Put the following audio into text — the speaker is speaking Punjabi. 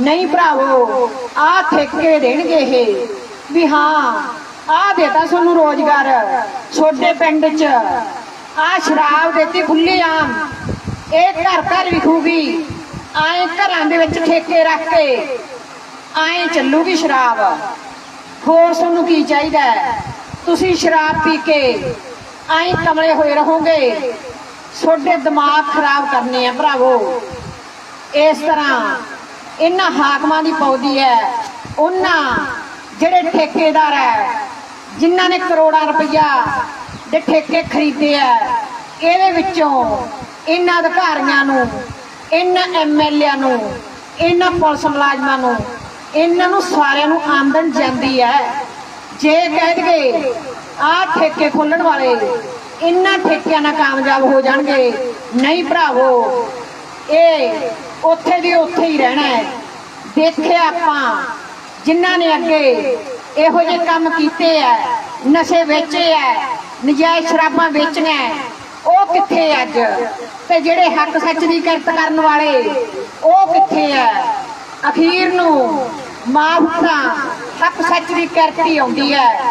ਨਹੀਂ ਭਰਾਵੋ ਆ ਠੇਕੇ ਦੇਣਗੇ ਇਹ। ਵੀ ਹਾਂ ਆ ਦੇਤਾ ਸਾਨੂੰ ਰੋਜ਼ਗਾਰ, ਛੋਟੇ ਪਿੰਡ 'ਚ। ਆ ਸ਼ਰਾਬ ਦੇਤੀ ਖੁੱਲੀ ਆਮ। ਇਹ ਘਰ ਘਰ ਵਿਖੂਗੀ ਆਏ ਘਰਾਂ ਦੇ ਵਿੱਚ ਠੇਕੇ ਰੱਖ ਕੇ, ਆਏ ਚੱਲੂਗੀ ਸ਼ਰਾਬ। ਹੋਰ ਤੁਹਾਨੂੰ ਕੀ ਚਾਹੀਦਾ ਤੁਸੀਂ ਸ਼ਰਾਬ ਪੀ ਕੇ ਆਏ ਕਮਲੇ ਹੋਏ ਰਹੋਗੇ। ਤੁਹਾਡੇ ਦਿਮਾਗ ਖਰਾਬ ਕਰਨੇ ਆ ਭਰਾਵੋ। ਇਸ ਤਰ੍ਹਾਂ ਇਹਨਾਂ ਹਾਕਮਾਂ ਦੀ ਪੌਦੀ ਹੈ। ਉਹਨਾਂ ਜਿਹੜੇ ਠੇਕੇਦਾਰ ਹੈ, ਜਿਨ੍ਹਾਂ ਨੇ ਕਰੋੜਾਂ ਰੁਪਈਆ ਦੇ ਠੇਕੇ ਖਰੀਦੇ ਆ ਇਹਦੇ ਵਿੱਚੋਂ ਇਹਨਾਂ ਅਧਿਕਾਰੀਆਂ ਨੂੰ, ਇਹਨਾਂ ਐਮਐਲਏ ਨੂੰ, ਇਹਨਾਂ ਪੁਲਿਸ ਮੁਲਾਜ਼ਮਾਂ ਨੂੰ, ਇਹਨਾਂ ਨੂੰ ਸਾਰਿਆਂ ਨੂੰ ਆਮਦਨ ਜਾਂਦੀ ਹੈ। ਜੇ ਕਹਿ ਦਈਏ ਆਹ ਠੇਕੇ ਖੋਲਣ ਵਾਲੇ ਇਹਨਾਂ ਠੇਕਿਆਂ ਨਾਲ ਕਾਮਯਾਬ ਹੋ ਜਾਣਗੇ, ਨਹੀਂ ਭਰਾਵੋ, ਇਹ ਉੱਥੇ ਦੀ ਉੱਥੇ ਹੀ ਰਹਿਣਾ ਹੈ। ਦੇਖਿਆ ਆਪਾਂ, ਜਿਨ੍ਹਾਂ ਨੇ ਅੱਗੇ ਇਹੋ ਜਿਹੇ ਕੰਮ ਕੀਤੇ ਆ, ਨਸ਼ੇ ਵੇਚੇ ਆ, ਨਜਾਇਜ਼ ਸ਼ਰਾਬਾਂ ਵੇਚੀਆਂ ਉਹ ਕਿੱਥੇ ਅੱਜ? ਤੇ ਜਿਹੜੇ ਹੱਕ ਸੱਚ ਦੀ ਕਿਰਤ ਕਰਨ ਵਾਲੇ, ਉਹ ਕਿੱਥੇ ਆ? ਅਖੀਰ ਨੂੰ ਮਾਫ ਤਾਂ ਹੱਕ ਸੱਚ ਦੀ ਕਿਰਤ ਹੀ ਆਉਂਦੀ ਹੈ